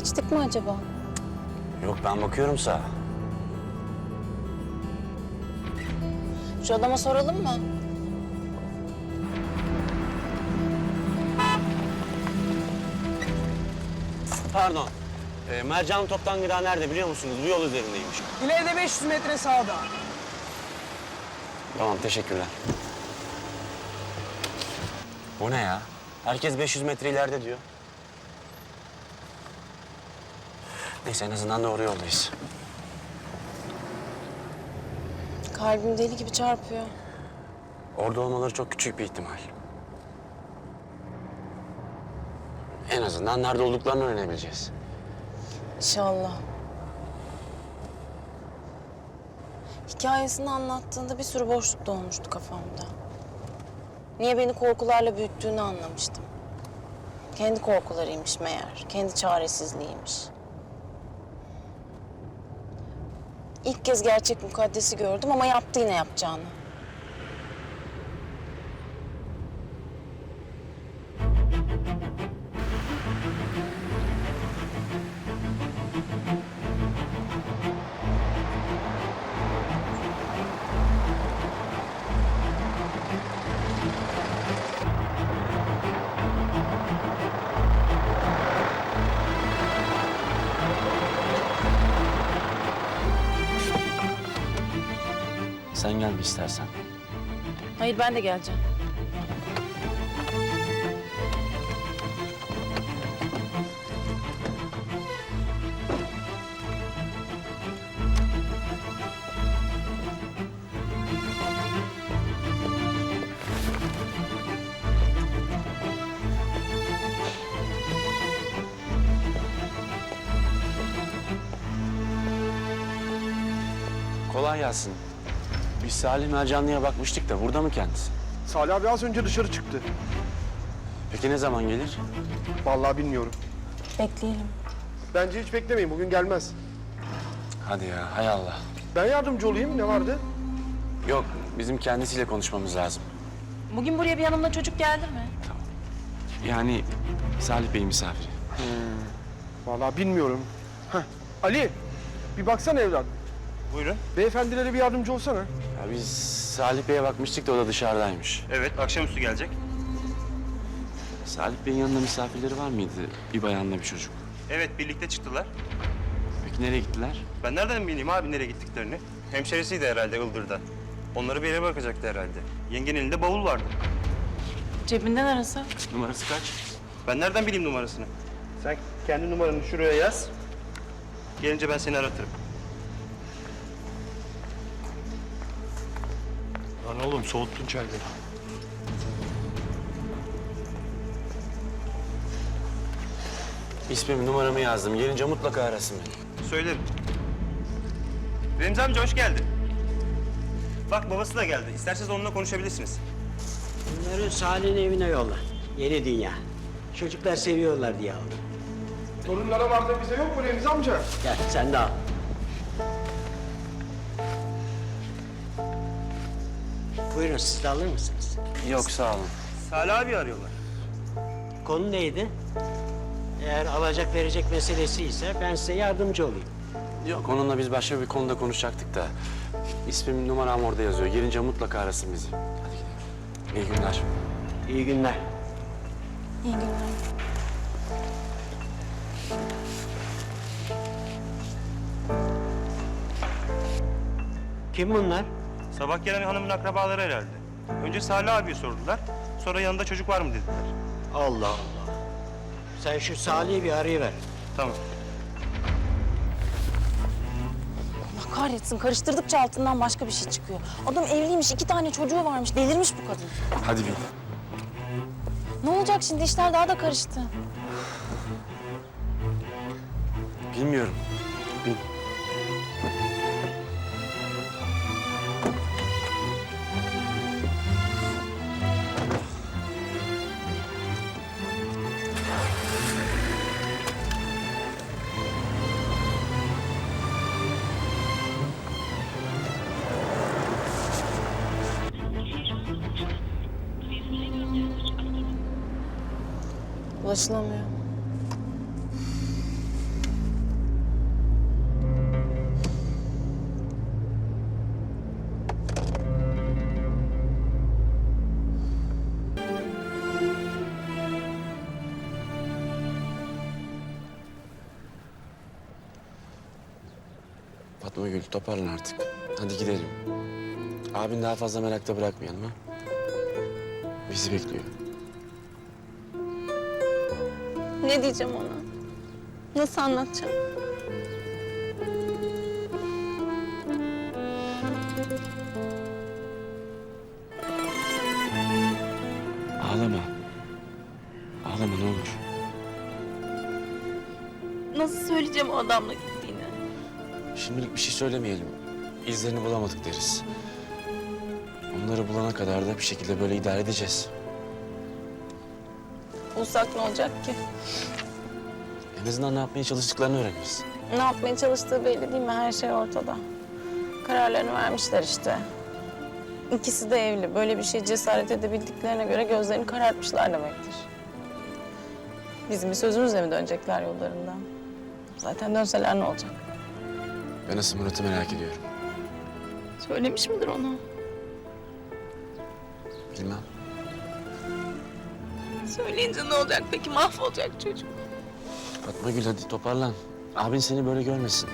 Geçtik mi acaba? Yok ben bakıyorum sağa. Şu adama soralım mı? Pardon. Ee, Mercan Toptan Gıda nerede biliyor musunuz? Bu yol üzerindeymiş. İleride 500 metre sağda. Tamam teşekkürler. O ne ya? Herkes 500 metre ileride diyor. Neyse en azından doğru yoldayız. Kalbim deli gibi çarpıyor. Orada olmaları çok küçük bir ihtimal. En azından nerede olduklarını öğrenebileceğiz. İnşallah. Hikayesini anlattığında bir sürü boşluk dolmuştu kafamda. Niye beni korkularla büyüttüğünü anlamıştım. Kendi korkularıymış meğer, kendi çaresizliğiymiş. İlk kez gerçek mukaddesi gördüm ama yaptı yine yapacağını. Sen gel bir istersen. Hayır ben de geleceğim. Kolay gelsin. Biz Salih Mercanlı'ya bakmıştık da burada mı kendisi? Salih abi az önce dışarı çıktı. Peki ne zaman gelir? Vallahi bilmiyorum. Bekleyelim. Bence hiç beklemeyin. Bugün gelmez. Hadi ya hay Allah. Ben yardımcı olayım. Ne vardı? Yok bizim kendisiyle konuşmamız lazım. Bugün buraya bir yanımda çocuk geldi mi? Yani Salih Bey misafiri. Vallahi bilmiyorum. Heh. Ali, bir baksana evladım. Buyurun. Beyefendilere bir yardımcı olsana. Ya biz Salih Bey'e bakmıştık da o da dışarıdaymış. Evet, akşamüstü gelecek. Salih Bey'in yanında misafirleri var mıydı? Bir bayanla bir çocuk. Evet, birlikte çıktılar. Peki nereye gittiler? Ben nereden bileyim abi nereye gittiklerini? Hemşerisiydi herhalde Ildır'da. Onları bir yere bırakacaktı herhalde. Yengenin elinde bavul vardı. Cebinden arasa. Numarası kaç? Ben nereden bileyim numarasını? Sen kendi numaranı şuraya yaz. Gelince ben seni aratırım. Lan oğlum soğuttun çayları. İsmimi, numaramı yazdım. Gelince mutlaka arasın beni. Söylerim. Remzi amca hoş geldin. Bak babası da geldi. İsterseniz onunla konuşabilirsiniz. Bunları Salih'in evine yolla. Yeni dünya. Çocuklar seviyorlar diye aldım. Torunlara var da bize yok mu Remzi amca? Gel sen de al. Buyurun siz de alır mısınız? Yok sağ olun. Salih abi arıyorlar. Konu neydi? Eğer alacak verecek meselesi ise ben size yardımcı olayım. Yok onunla biz başka bir konuda konuşacaktık da. İsmim, numaram orada yazıyor. Gelince mutlaka arasın bizi. Hadi gidelim. İyi günler. İyi günler. İyi günler. Kim bunlar? Sabah gelen hanımın akrabaları herhalde. Önce Salih abiye sordular. Sonra yanında çocuk var mı dediler. Allah Allah. Sen şu Salih'i bir arayıver. Tamam. Allah kahretsin karıştırdıkça altından başka bir şey çıkıyor. Adam evliymiş, iki tane çocuğu varmış. Delirmiş bu kadın. Hadi bin. Ne olacak şimdi? İşler daha da karıştı. Bilmiyorum. Bin. Ulaşılamıyor. Gül toparlan artık. Hadi gidelim. Abin daha fazla merakta bırakmayalım ha. Bizi bekliyor. Ne diyeceğim ona? Nasıl anlatacağım? Ağlama. Ağlama ne olur. Nasıl söyleyeceğim o adamla gittiğini? Şimdilik bir şey söylemeyelim. İzlerini bulamadık deriz. Onları bulana kadar da bir şekilde böyle idare edeceğiz. Bulsak ne olacak ki? En azından ne yapmaya çalıştıklarını öğreniriz. Ne yapmaya çalıştığı belli değil mi? Her şey ortada. Kararlarını vermişler işte. İkisi de evli. Böyle bir şey cesaret edebildiklerine göre gözlerini karartmışlar demektir. Bizim bir sözümüzle mi dönecekler yollarından? Zaten dönseler ne olacak? Ben asıl Murat'ı merak ediyorum. Söylemiş midir ona? Bilmem. Söyleyince ne olacak peki? Mahvolacak çocuk. Fatma Gül hadi toparlan. Abin seni böyle görmesin.